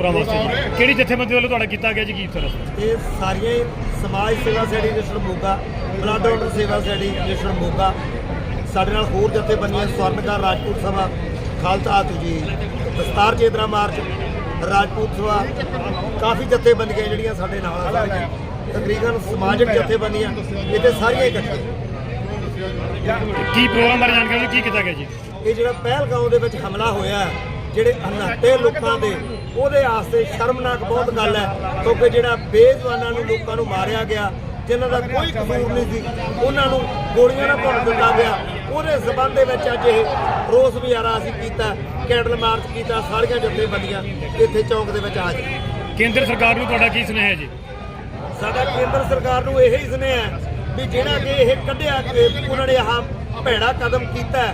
Programme ਵਾਸਤੇ ਕਿਹੜੀ ਜਥੇਬੰਦੀ ਵੱਲੋਂ ਤੁਹਾਡਾ ਕੀਤਾ ਗਿਆ ਜੀ? ਕੀ ਸਰ? ਇਹ ਸਾਰੀਆਂ ਹੀ ਸਮਾਜ ਸੇਵਾ society Jashan Moga blood donor ਸੇਵਾ ਸੋਸਾਇਟੀ ਜਸ਼ਨ ਮੋਗਾ ਸਾਡੇ ਨਾਲ ਹੋਰ ਜਥੇਬੰਦੀਆਂ ਸਵਰਨਕਾਰ ਰਾਜਪੂਤ ਸਭਾ ਖਾਲਸਾ ਆਤੂ ਜੀ ਦਸਤਾਰ ਚੇਤਨਾ ਮਾਰਚ ਰਾਜਪੂਤ ਸਭਾ ਕਾਫੀ ਜਥੇਬੰਦੀਆਂ ਜਿਹੜੀਆਂ ਸਾਡੇ ਨਾਲ ਆ ਸਾਰੀਆਂ ਤਕਰੀਬਨ ਸਮਾਜਿਕ ਜਥੇਬੰਦੀਆਂ ਇੱਥੇ ਸਾਰੀਆਂ ਇਕੱਠੀਆਂ। ਕੀ ਪ੍ਰੋਗਰਾਮ ਬਾਰੇ ਜਾਣਕਾਰੀ ਦਿਓ, ਕੀ ਕੀਤਾ ਗਿਆ ਜੀ? ਇਹ ਜਿਹੜਾ ਪਹਿਲਗਾਉਂ ਦੇ ਵਿੱਚ ਹਮਲਾ ਹੋਇਆ ਹੈ, ਜਿਹੜੇ ਅਨਾਤੇ ਲੋਕਾਂ ਦੇ ਉਹਦੇ ਆਸਤੇ ਸ਼ਰਮਨਾਕ ਬਹੁਤ ਗੱਲ ਹੈ ਕਿਉਂਕਿ ਜਿਹੜਾ ਬੇਜ਼ੁਬਾਨਾਂ ਨੂੰ ਲੋਕਾਂ ਨੂੰ ਮਾਰਿਆ ਗਿਆ ਜਿਨ੍ਹਾਂ ਦਾ ਕੋਈ ਕਸੂਰ ਨਹੀਂ ਸੀ ਉਹਨਾਂ ਨੂੰ ਗੋਲੀਆਂ ਨਾਲ ਭੁੰਨ ਦਿੱਤਾ ਗਿਆ। ਉਹਦੇ ਸਬੰਧ ਦੇ ਵਿੱਚ ਅੱਜ ਇਹ ਰੋਸ ਮੁਜ਼ਾਹਰਾ ਅਸੀਂ ਕੀਤਾ ਕੈਂਡਲ ਮਾਰਚ ਕੀਤਾ ਸਾਰੀਆਂ ਜਥੇਬੰਦੀਆਂ ਇੱਥੇ ਚੌਂਕ ਦੇ ਵਿੱਚ ਆ ਗਏ ਕੇਂਦਰ ਸਰਕਾਰ ਨੂੰ ਤੁਹਾਡਾ ਕੀ ਸੁਨੇਹਾ ਹੈ ਜੀ? ਸਾਡਾ ਕੇਂਦਰ ਸਰਕਾਰ ਨੂੰ ਇਹੀ ਸੁਨੇਹਾ ਹੈ ਵੀ ਜਿਹੜਾ ਕਿ ਇਹ ਕੱਢਿਆ ਕਿ ਉਹਨਾਂ ਨੇ ਆਹ ਭੈੜਾ ਕਦਮ ਕੀਤਾ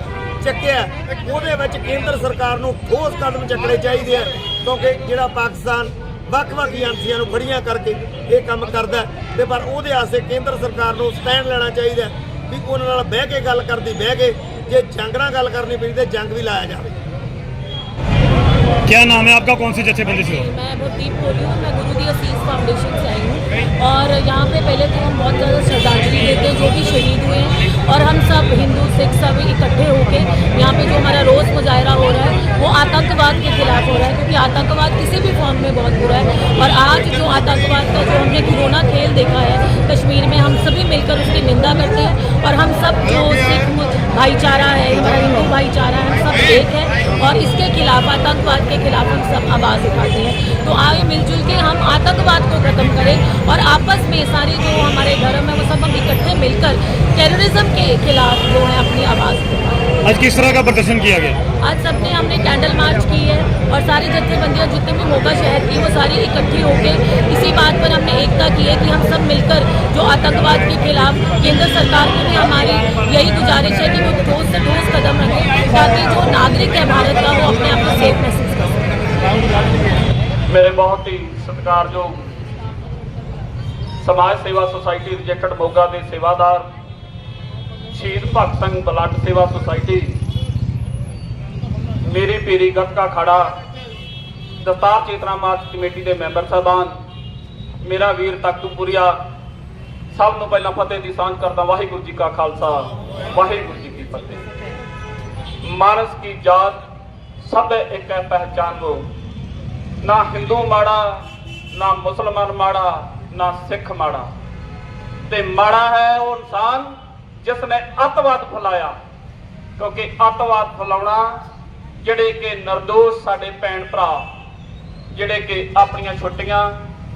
ਚੱਕਿਆ ਉਹਦੇ ਵਿੱਚ ਕੇਂਦਰ ਸਰਕਾਰ ਨੂੰ ਠੋਸ ਕਦਮ ਚੱਕਣੇ ਚਾਹੀਦੇ ਆ। ਕਿਉਂਕਿ ਜਿਹੜਾ ਪਾਕਿਸਤਾਨ ਵੱਖ-ਵੱਖ ਏਜੰਸੀਆਂ ਨੂੰ ਫੜੀਆਂ ਕਰਕੇ ਇਹ ਕੰਮ ਕਰਦਾ ਹੈ ਤੇ ਪਰ ਉਹਦੇ ਆਸਤੇ ਕੇਂਦਰ ਸਰਕਾਰ ਨੂੰ ਸਟੈਂਡ ਲੈਣਾ ਚਾਹੀਦਾ ਹੈ ਵੀ ਉਹਨਾਂ ਨਾਲ ਬਹਿ ਕੇ ਗੱਲ ਕਰਦੀ ਬਹਿ ਕੇ ਜੇ ਜੰਗ ਨਾਲ ਗੱਲ ਕਰਨੀ ਪਈ ਤੇ ਜੰਗ ਵੀ ਲਾਇਆ ਜਾਵੇ क्या नाम है आपका कौन सी जथेबंदी से हो मैं भवदीप बोल रही हूँ मैं गुरु दी असीस फाउंडेशन से आई हूँ और यहाँ पे पहले तो हम बहुत ज़्यादा श्रद्धांजलि देते हैं जो भी शहीद हुए हैं और हम सब हिंदू सिख सब इकट्ठे होके यहाँ पे जो हमारा आतंकवाद के खिलाफ हो रहा है, क्योंकि आतंकवाद किसी भी फॉर्म में बहुत बुरा है। और आज जो आतंकवाद का जो हमने कोरोना खेल देखा है, कश्मीर में हम सभी मिलकर उसकी निंदा करते हैं और हम सब जो सिख भाईचारा है हिंदू भाईचारा है, हम सब एक है। और इसके खिलाफ आतंकवाद के खिलाफ हम सब आवाज़ उठाते हैं। तो आगे मिलजुल के हम आतंकवाद को खत्म करें और आपस में सारे जो हमारे धर्म है वो सब हम इकट्ठे मिलकर टेररिज्म के खिलाफ जो है अपनी आवाज़ उठाएँ। आज किस तरह का प्रदर्शन किया गया? आज सबने हमने कैंडल मार्च की है सारी जत्थेबंदियां जितने भी मोगा शहर की वो सारी इकट्ठी होकर इसी बात पर हमने एकता की है कि हम सब मिलकर जो आतंकवाद के खिलाफ केंद्र सरकार को भी हमारी यही गुजारिश है कि वो ठोस से ठोस कदम रखें ताकि जो नागरिक है भारत का वो अपने आप को सेफ महसूस कर सके ਮੇਰੇ ਬਹੁਤ ਹੀ ਸਤਿਕਾਰਯੋਗ ਸਮਾਜ ਸੇਵਾ ਸੁਸਾਇਟੀ ਰਿਜੈਕਟ ਮੋਗਾ ਦੇ ਸੇਵਾਦਾਰ ਸ਼ਹੀਦ ਭਗਤ ਸਿੰਘ ਬਲੱਡ ਸੇਵਾ ਸੁਸਾਇਟੀ ਮੇਰੀ ਪੀਰੀ ਗੱਤਕਾ ਖੜਾ ਦਸਤਾਰ ਚੇਤਨਾ ਮਾਰਚ ਕਮੇਟੀ ਦੇ ਮੈਂਬਰ ਸਾਹਿਬਾਨ, ਮੇਰਾ ਵੀਰ ਤਖਤੂਪੁਰੀਆ, ਸਭ ਨੂੰ ਪਹਿਲਾਂ ਫਤਿਹ ਦੀ ਸਾਂਝ ਕਰਦਾ ਵਾਹਿਗੁਰੂ ਜੀ ਕਾ ਖਾਲਸਾ, ਵਾਹਿਗੁਰੂ ਜੀ ਕੀ ਫਤਿਹ। ਮਾਨਸ ਕੀ ਜਾਤ, ਸਭ ਇੱਕ ਹੈ ਪਹਿਚਾਨੋ ਨਾ ਹਿੰਦੂ ਮਾੜਾ, ਨਾ ਮੁਸਲਮਾਨ ਮਾੜਾ, ਨਾ ਸਿੱਖ ਮਾੜਾ। ਤੇ ਮਾੜਾ ਹੈ ਉਹ ਇਨਸਾਨ ਜਿਸ ਨੇ ਅੱਤਵਾਦ ਫੈਲਾਇਆ। ਕਿਉਂਕਿ ਅੱਤਵਾਦ ਫੈਲਾਉਣਾ ਜਿਹੜੇ ਕਿ નિર્ਦੋਸ਼ ਸਾਡੇ ਭੈਣ ਭਰਾ ਜਿਹੜੇ ਕਿ ਆਪਣੀਆਂ ਛੁੱਟੀਆਂ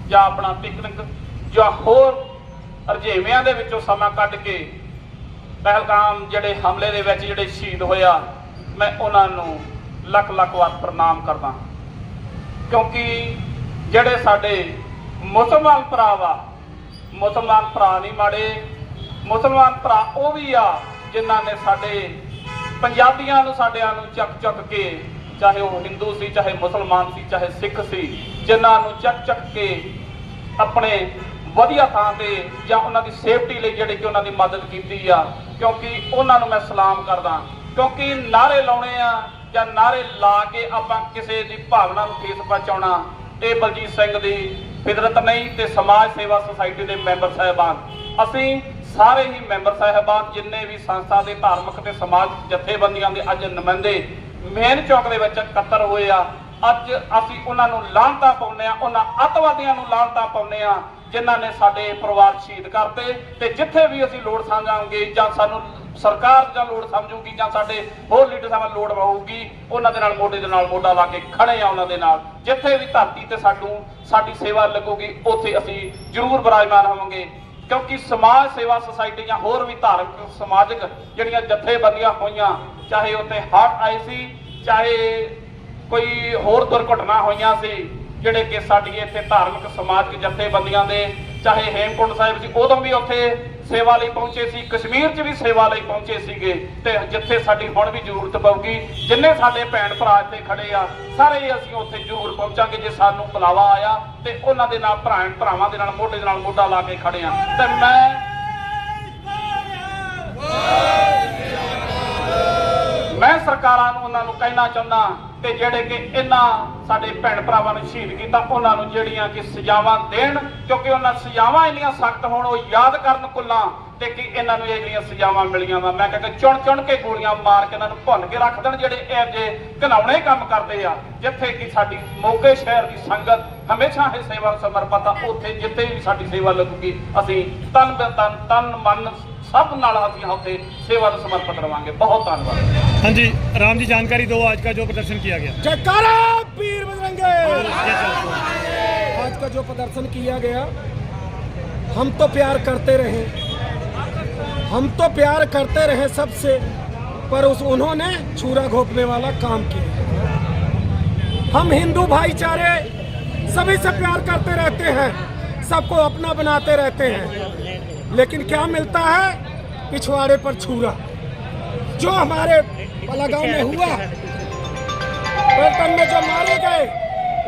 ਜਾਂ ਆਪਣਾ ਪਿਕਨਿਕ ਜਾਂ ਹੋਰ ਰਜੇਵਿਆਂ ਦੇ ਵਿੱਚੋਂ ਸਮਾਂ ਕੱਢ ਕੇ ਪਹਿਲਗਾਮ ਜਿਹੜੇ ਹਮਲੇ ਦੇ ਵਿੱਚ ਜਿਹੜੇ ਸ਼ਹੀਦ ਹੋਇਆ ਮੈਂ ਉਹਨਾਂ ਨੂੰ ਲੱਖ ਲੱਖ ਵਾਰ ਪ੍ਰਣਾਮ ਕਰਦਾ ਕਿਉਂਕਿ ਜਿਹੜੇ ਸਾਡੇ ਮੁਸਲਮਾਨ ਭਰਾ ਵਾ, ਮੁਸਲਮਾਨ ਭਰਾ ਨਹੀਂ ਮਾੜੇ, ਮੁਸਲਮਾਨ ਭਰਾ ਉਹ ਵੀ ਆ ਜਿਨ੍ਹਾਂ ਨੇ ਸਾਡੇ ਪੰਜਾਬੀਆਂ ਨੂੰ, ਸਾਡਿਆਂ ਨੂੰ ਚੱਕ ਚੱਕ ਕੇ ਚਾਹੇ ਉਹ ਹਿੰਦੂ ਸੀ, ਚਾਹੇ ਮੁਸਲਮਾਨ ਸੀ, ਚਾਹੇ ਸਿੱਖ ਸੀ, ਜਿਨ੍ਹਾਂ ਨੂੰ ਚੱਕ ਚੱਕ ਕੇ ਆਪਣੇ ਵਧੀਆ ਥਾਂ ਤੇ ਜਾਂ ਉਹਨਾਂ ਦੀ ਸੇਫਟੀ ਲਈ ਜਿਹੜੇ ਕਿ ਉਹਨਾਂ ਦੀ ਮਦਦ ਕੀਤੀ ਆ, ਕਿਉਂਕਿ ਉਹਨਾਂ ਨੂੰ ਮੈਂ ਸਲਾਮ ਕਰਦਾ, ਕਿਉਂਕਿ ਨਾਰੇ ਲਾਉਣੇ ਆ ਜਾਂ ਨਾਰੇ ਲਾ ਕੇ ਆਪਾਂ ਕਿਸੇ ਦੀ ਭਾਵਨਾ ਨੂੰ ਠੇਸ ਪਹੁੰਚਾਉਣਾ, ਇਹ ਬਲਜੀਤ ਸਿੰਘ ਦੀ ਫਿਦਰਤ ਨਹੀਂ ਤੇ ਸਮਾਜ ਸੇਵਾ ਸੁਸਾਇਟੀ ਦੇ ਮੈਂਬਰ ਸਾਹਿਬਾਨ। ਅਸੀਂ ਸਾਰੇ ਹੀ ਮੈਂਬਰ ਸਾਹਿਬਾਨ ਜਿੰਨੇ ਵੀ ਸੰਸਥਾ ਦੇ ਧਾਰਮਿਕ ਤੇ ਸਮਾਜ ਜਥੇਬੰਦੀਆਂ ਦੇ ਅੱਜ ਨੁਮਾਇੰਦੇ ਮੇਨ ਚੌਕ ਦੇ ਵਿੱਚ ਇਕੱਤਰ ਹੋਏ ਆ। ਅੱਜ ਅਸੀਂ ਉਹਨਾਂ ਨੂੰ ਲਾਹਨਤਾਂ ਪਾਉਂਦੇ ਆ, ਉਹਨਾਂ ਅੱਤਵਾਦੀਆਂ ਨੂੰ ਲਾਹਨਤਾਂ ਪਾਉਂਦੇ ਆ, ਜਿਨ੍ਹਾਂ ਨੇ ਸਾਡੇ ਪਰਿਵਾਰ ਸ਼ਹੀਦ ਕਰਤੇ ਤੇ ਜਿੱਥੇ ਵੀ ਅਸੀਂ ਲੋੜ ਸਮਝਾਂਗੇ ਜਾਂ ਸਾਨੂੰ ਸਰਕਾਰ ਜਾਂ ਲੋੜ ਸਮਝੂਗੀ ਜਾਂ ਸਾਡੇ ਹੋਰ ਲੀਡਰ ਸਾਹਿਬਾਂ ਲੋੜ ਹੋਊਗੀ, ਉਹਨਾਂ ਦੇ ਨਾਲ ਮੋਢੇ ਦੇ ਨਾਲ ਮੋਢਾ ਲਾ ਕੇ ਖੜੇ ਆ ਉਹਨਾਂ ਦੇ ਨਾਲ। ਜਿੱਥੇ ਵੀ ਧਰਤੀ ਤੇ ਸਾਨੂੰ ਸਾਡੀ ਸੇਵਾ ਲੱਗੂਗੀ, ਉੱਥੇ ਅਸੀਂ ਜ਼ਰੂਰ ਬਰਾਜਮਾਨ ਹੋਵਾਂਗੇ। ਕਿਉਂਕਿ ਸਮਾਜ ਸੇਵਾ ਸੁਸਾਇਟੀ ਜਾਂ ਹੋਰ ਵੀ ਧਾਰਮਿਕ, ਸਮਾਜਿਕ ਜਿਹੜੀਆਂ ਜਥੇਬੰਦੀਆਂ ਹੋਈਆਂ ਚਾਹੇ ਉੱਥੇ ਹੜ੍ਹ ਆਏ ਸੀ, ਚਾਹੇ ਕੋਈ ਹੋਰ ਦੁਰਘਟਨਾ ਹੋਈਆਂ ਸੀ, ਜਿਹੜੇ ਕਿ ਸਾਡੀ ਇੱਥੇ ਧਾਰਮਿਕ, ਸਮਾਜਿਕ ਜਥੇਬੰਦੀਆਂ ਦੇ, ਚਾਹੇ ਹੇਮਕੁੰਡ ਸਾਹਿਬ ਸੀ ਉਦੋਂ ਵੀ ਉੱਥੇ ਸੇਵਾ ਲਈ ਪਹੁੰਚੇ ਸੀ, ਕਸ਼ਮੀਰ 'ਚ ਵੀ ਸੇਵਾ ਲਈ ਪਹੁੰਚੇ ਸੀਗੇ, ਤੇ ਜਿੱਥੇ ਸਾਡੀ ਹੁਣ ਵੀ ਜ਼ਰੂਰਤ ਪਊਗੀ, ਜਿੰਨੇ ਸਾਡੇ ਭੈਣ ਭਰਾ ਇੱਥੇ ਖੜੇ ਆ, ਸਾਰੇ ਹੀ ਅਸੀਂ ਉੱਥੇ ਜ਼ਰੂਰ ਪਹੁੰਚਾਂਗੇ, ਜੇ ਸਾਨੂੰ ਬੁਲਾਵਾ ਆਇਆ, ਤੇ ਉਹਨਾਂ ਦੇ ਨਾਲ ਭੈਣ ਭਰਾਵਾਂ ਦੇ ਨਾਲ, ਮੋਢੇ ਦੇ ਨਾਲ ਮੋਢਾ ਲਾ ਕੇ ਖੜੇ ਆ। ਤੇ ਮੈਂ ਮੈਂ ਸਰਕਾਰਾਂ ਨੂੰ, ਉਹਨਾਂ ਨੂੰ ਕਹਿਣਾ ਚਾਹੁੰਦਾ ਤੇ ਜਿਹੜੇ ਕਿ ਇਹਨਾਂ ਸਾਡੇ ਭੈਣ ਭਰਾਵਾਂ ਨੂੰ ਸ਼ਹੀਦ ਕੀਤਾ, ਉਹਨਾਂ ਨੂੰ ਜਿਹੜੀਆਂ ਕਿ ਸਜ਼ਾਵਾਂ ਦੇਣ, ਕਿਉਂਕਿ ਉਹਨਾਂ ਸਜ਼ਾਵਾਂ ਇੰਨੀਆਂ ਸਖਤ ਹੋਣ, ਉਹ ਯਾਦ ਕਰਨ ਕੁੱਲਾਂ ਤੇ ਕਿ ਇਹਨਾਂ ਨੂੰ ਇਹ ਜਿਹੜੀਆਂ ਸਜ਼ਾਵਾਂ ਮਿਲੀਆਂ ਵਾ, ਮੈਂ ਕਹਿੰਦਾ ਚੁਣ ਚੁਣ ਕੇ ਗੋਲੀਆਂ ਮਾਰ ਕੇ ਇਹਨਾਂ ਨੂੰ ਭੁੰਨ ਕੇ ਰੱਖ ਦੇਣ, ਜਿਹੜੇ ਇਹ ਜੇ ਘਨਾਉਣੇ ਕੰਮ ਕਰਦੇ ਆ, ਜਿੱਥੇ ਕਿ ਸਾਡੀ ਮੋਗੇ ਸ਼ਹਿਰ ਦੀ ਸੰਗਤ ਹਮੇਸ਼ਾ ਇਹ ਸੇਵਾ ਨੂੰ ਸਮਰਪਿਤ ਆ, ਉੱਥੇ ਜਿੱਥੇ ਵੀ ਸਾਡੀ ਸੇਵਾ ਲੱਗੂਗੀ, ਅਸੀਂ ਤਨ ਤਨ ਤਨ ਮਨ ਸਭ ਨਾਲ ਅਸੀਂ ਉੱਥੇ ਸੇਵਾ ਨੂੰ ਸਮਰਪਿਤ ਰਵਾਂਗੇ ਬਹੁਤ ਧੰਨਵਾਦ हाँ जी राम जी जानकारी दो आज का जो प्रदर्शन किया गया जयकारा पीर बजरंगे ये चलो। आज का जो प्रदर्शन किया गया हम तो प्यार करते रहे हम तो प्यार करते रहे सबसे पर उस उन्होंने छुरा घोपने वाला काम किया हम हिंदू भाईचारे सभी से प्यार करते रहते हैं सबको अपना बनाते रहते हैं लेकिन क्या मिलता है? पिछवाड़े पर छुरा। जो हमारे पलागांव में हुआ में जो मारे गए,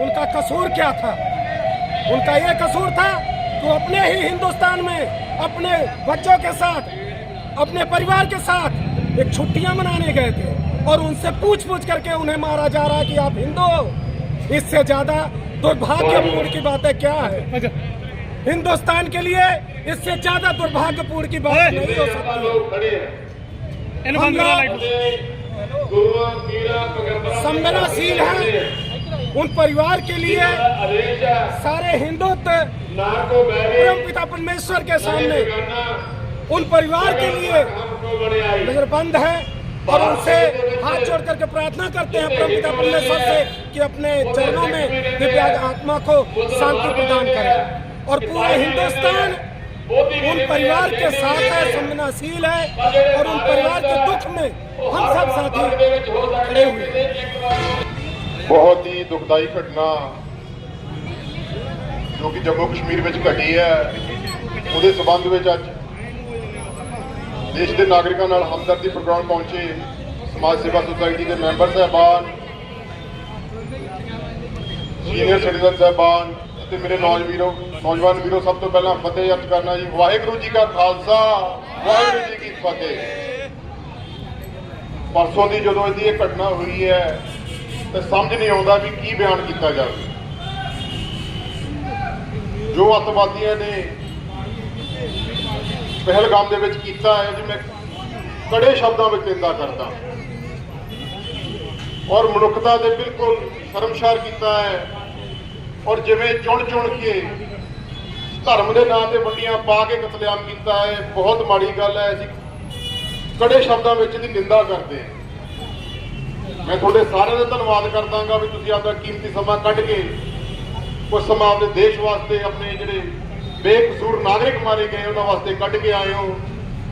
उनका कसूर क्या था? उनका ये कसूर था कि वो अपने ही हिंदुस्तान में, अपने बच्चों के साथ, अपने परिवार के साथ एक छुट्टियाँ मनाने गए थे और उनसे पूछ पूछ करके उन्हें मारा जा रहा है कि आप हिंदू हो। इससे ज़्यादा दुर्भाग्य दुर्भाग्यपूर्ण की बातें क्या है? अच्छा हिंदुस्तान के लिए इससे ज़्यादा दुर्भाग्यपूर्ण की बात नहीं हो सकती। संवेदनशील है। उन परिवार के लिए सारे हिंदुत्व परम पिता परमेश्वर के सामने उन परिवार के लिए नजरबंद है और उनसे हाथ जोड़ करके प्रार्थना करते हैं परम पिता परमेश्वर से कि अपने चरणों में दिव्या आत्मा को शांति प्रदान करें। और पूरे हिंदुस्तान उन परिवार के साथ है संवेदनशील है और उन परिवार के दुख में हम सब साथी खड़े हुए हैं ਬਹੁਤ ਹੀ ਦੁਖਦਾਈ ਘਟਨਾ ਜੋ ਕਿ ਜੰਮੂ ਕਸ਼ਮੀਰ ਵਿੱਚ ਘਟੀ ਹੈ ਉਹਦੇ ਸਬੰਧ ਵਿੱਚ ਅੱਜ ਦੇਸ਼ ਦੇ ਨਾਗਰਿਕਾਂ ਨਾਲ ਹਮਦਰਦੀ ਪ੍ਰੋਗਰਾਮ ਪਹੁੰਚੇ ਸਮਾਜ ਸੇਵਾ ਸੁਸਾਇਟੀ ਦੇ ਮੈਂਬਰ ਸਹਿਬਾਨ ਸੀਨੀਅਰ ਸਿਟੀਜ਼ਨ ਸਹਿਬਾਨ ਅਤੇ ਮੇਰੇ ਨੌਜਵਾਨ ਨੌਜਵਾਨ ਵੀਰੋ, ਸਭ ਤੋਂ ਪਹਿਲਾਂ ਫਤਿਹ ਅਰਜ਼ ਕਰਨਾ ਜੀ। ਵਾਹਿਗੁਰੂ ਜੀ ਕਾ ਖਾਲਸਾ, ਵਾਹਿਗੁਰੂ ਜੀ ਕੀ ਫਤਿਹ। ਪਰਸੋਂ ਦੀ ਜਦੋਂ ਇਹਦੀ ਇਹ ਘਟਨਾ ਹੋਈ ਹੈ, ਤੇ ਸਮਝ ਨਹੀਂ ਆਉਂਦਾ ਵੀ ਕੀ ਬਿਆਨ ਕੀਤਾ ਜਾਵੇ। ਜੋ ਅੱਤਵਾਦੀਆਂ ਨੇ ਪਹਿਲਗਾਮ ਦੇ ਵਿੱਚ ਕੀਤਾ ਹੈ, ਜੀ, ਮੈਂ ਕੜੇ ਸ਼ਬਦਾਂ ਵਿੱਚ ਨਿੰਦਾ ਕਰਦਾ। ਔਰ ਮਨੁੱਖਤਾ ਦੇ ਬਿਲਕੁਲ ਸ਼ਰਮਸ਼ਾਰ ਕੀਤਾ ਹੈ। ਔਰ ਜਿਵੇਂ ਚੁਣ ਚੁਣ ਕੇ ਧਰਮ ਦੇ ਨਾਂ ਤੇ ਵੰਡੀਆਂ ਪਾ ਕੇ ਕਤਲੇਆਮ ਕੀਤਾ ਹੈ, ਬਹੁਤ ਮਾੜੀ ਗੱਲ ਹੈ, ਅਸੀਂ ਕੜੇ ਸ਼ਬਦਾਂ ਵਿੱਚ ਇਹਦੀ ਨਿੰਦਾ ਕਰਦੇ ਹਾਂ। ਮੈਂ ਤੁਹਾਡੇ ਸਾਰਿਆਂ ਦਾ ਧੰਨਵਾਦ ਕਰਦਾਗਾ ਵੀ ਤੁਸੀਂ ਆਪਦਾ ਕੀਮਤੀ ਸਮਾਂ ਕੱਢ ਕੇ ਉਸ ਸਮਾਂ ਆਪਣੇ ਦੇਸ਼ ਵਾਸਤੇ ਆਪਣੇ ਜਿਹੜੇ ਬੇਕਸੂਰ ਨਾਗਰਿਕ ਮਾਰੇ ਗਏ, ਉਹਨਾਂ ਵਾਸਤੇ ਕੱਢ ਕੇ ਆਏ ਹੋ।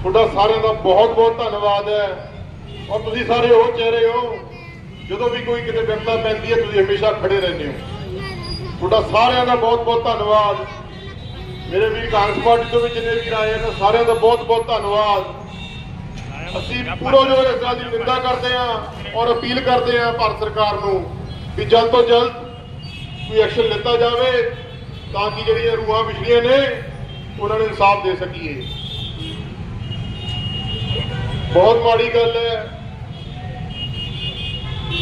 ਤੁਹਾਡਾ ਸਾਰਿਆਂ ਦਾ ਬਹੁਤ ਬਹੁਤ ਧੰਨਵਾਦ ਹੈ। ਔਰ ਤੁਸੀਂ ਸਾਰੇ ਉਹ ਚਿਹਰੇ ਹੋ, ਜਦੋਂ ਵੀ ਕੋਈ ਕਿਤੇ ਵਿਪਤਾ ਪੈਂਦੀ ਹੈ, ਤੁਸੀਂ ਹਮੇਸ਼ਾ ਖੜੇ ਰਹਿੰਦੇ ਹੋ। ਤੁਹਾਡਾ ਸਾਰਿਆਂ ਦਾ ਬਹੁਤ ਬਹੁਤ ਧੰਨਵਾਦ। ਮੇਰੇ ਵੀਰ ਕਾਂਗਰਸ ਪਾਰਟੀ ਤੋਂ ਵੀ ਜਿੰਨੇ ਵੀਰ ਆਏ ਨੇ, ਸਾਰਿਆਂ ਦਾ ਬਹੁਤ ਬਹੁਤ ਧੰਨਵਾਦ। ਅਸੀਂ ਪੂਰਾ ਜੋ ਇਸ ਤਰ੍ਹਾਂ ਦੀ ਨਿੰਦਾ ਕਰਦੇ ਹਾਂ ਔਰ ਅਪੀਲ ਕਰਦੇ ਹਾਂ ਭਾਰਤ ਸਰਕਾਰ ਨੂੰ ਕਿ ਜਲਦ ਤੋਂ ਜਲਦ ਕੋਈ ਐਕਸ਼ਨ ਲਿੱਤਾ ਜਾਵੇ ਤਾਂ ਕਿ ਜਿਹੜੀਆਂ ਰੂਹਾਂ ਵਿਛੜੀਆਂ ਨੇ, ਉਹਨਾਂ ਨੂੰ ਇਨਸਾਫ ਦੇ ਸਕੀਏ। ਬਹੁਤ ਮਾੜੀ ਗੱਲ ਹੈ।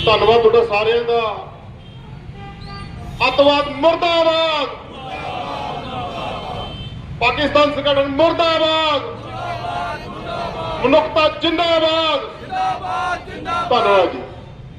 ਧੰਨਵਾਦ ਤੁਹਾਡਾ ਸਾਰਿਆਂ ਦਾ। ਅੱਤਵਾਦ ਮੁਰਦਾਬਾਦ। ਪਾਕਿਸਤਾਨ ਸਰਕਾਰ ਮੁਰਦਾਬਾਦ। ਮਨੁੱਖਤਾ ਜਿੰਦਾਬਾਦ। ਜਿੰਦਾਬਾਦ ਜਿੰਦਾਬਾਦ ਧੰਨਵਾਦ ਜੀ।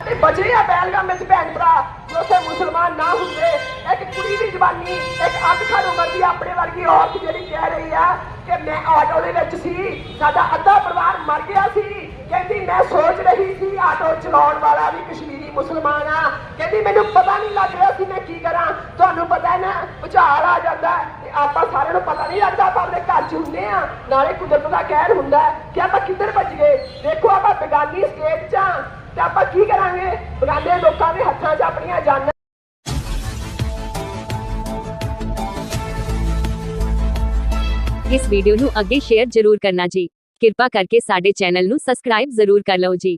ਤੇ ਆ ਪਹਿਲਗਾਮ ਵਿੱਚ ਭੈਣ ਭਰਾ, ਜੋ ਮੁਸਲਮਾਨ ਨਾ ਹੁੰਦੇ, ਇੱਕ ਕੁੜੀ ਦੀ ਜਵਾਨੀ, ਇੱਕ ਅੱਧ ਖਾਰ ਉਮਰ ਦੀ ਆਪਣੇ ਵਰਗੀ ਔਰਤ ਜਿਹੜੀ ਕਹਿ ਰਹੀ ਆ ਕਿ ਮੈਂ ਆਟੋ ਦੇ ਵਿੱਚ ਸੀ, ਸਾਡਾ ਅੱਧਾ ਪਰਿਵਾਰ ਮਰ ਗਿਆ ਸੀ, ਕਹਿੰਦੀ ਮੈਂ ਸੋਚ ਰਹੀ ਸੀ ਆਟੋ ਚਲਾਉਣ ਵਾਲਾ ਵੀ ਕਸ਼ਮੀਰ ਮੁਸਲਮਾਨ ਆ। ਕਹਿੰਦੀ, ਮੈਨੂੰ ਪਤਾ ਨਹੀਂ ਲੱਗ ਰਿਹਾ ਸੀ ਮੈਂ ਕੀ ਕਰਾਂ। ਤੁਹਾਨੂੰ ਪਤਾ ਨਾ ਭੁਚਾਲ ਆ ਜਾਂਦਾ ਤੇ ਆਪਾਂ ਸਾਰਿਆਂ ਨੂੰ ਪਤਾ ਨਹੀਂ ਲੱਗਦਾ ਆਪਾਂ ਆਪਣੇ ਘਰ 'ਚ ਹੁੰਦੇ ਆ। ਨਾਲੇ ਕੁਦਰਤ ਦਾ ਕਹਿਰ ਹੁੰਦਾ ਕਿ ਆਪਾਂ ਕਿੱਧਰ ਭੱਜ ਗਏ? ਦੇਖੋ, ਆਪਾਂ ਬੇਗਾਨੀ ਸਟੇਟ 'ਚ ਆ। ਤੇ ਆਪਾਂ ਕੀ ਕਰਾਂਗੇ? ਬਗਾਨੇ ਲੋਕਾਂ ਦੇ ਹੱਥਾਂ 'ਚ ਆਪਣੀਆਂ ਜਾਨਾਂ ਇਸ ਵੀਡੀਓ ਨੂੰ ਅੱਗੇ ਸ਼ੇਅਰ ਜ਼ਰੂਰ ਕਰਨਾ ਜੀ। ਕਿਰਪਾ ਕਰਕੇ ਸਾਡੇ ਚੈਨਲ ਨੂੰ ਸਬਸਕ੍ਰਾਈਬ ਜ਼ਰੂਰ ਕਰ ਲਓ ਜੀ।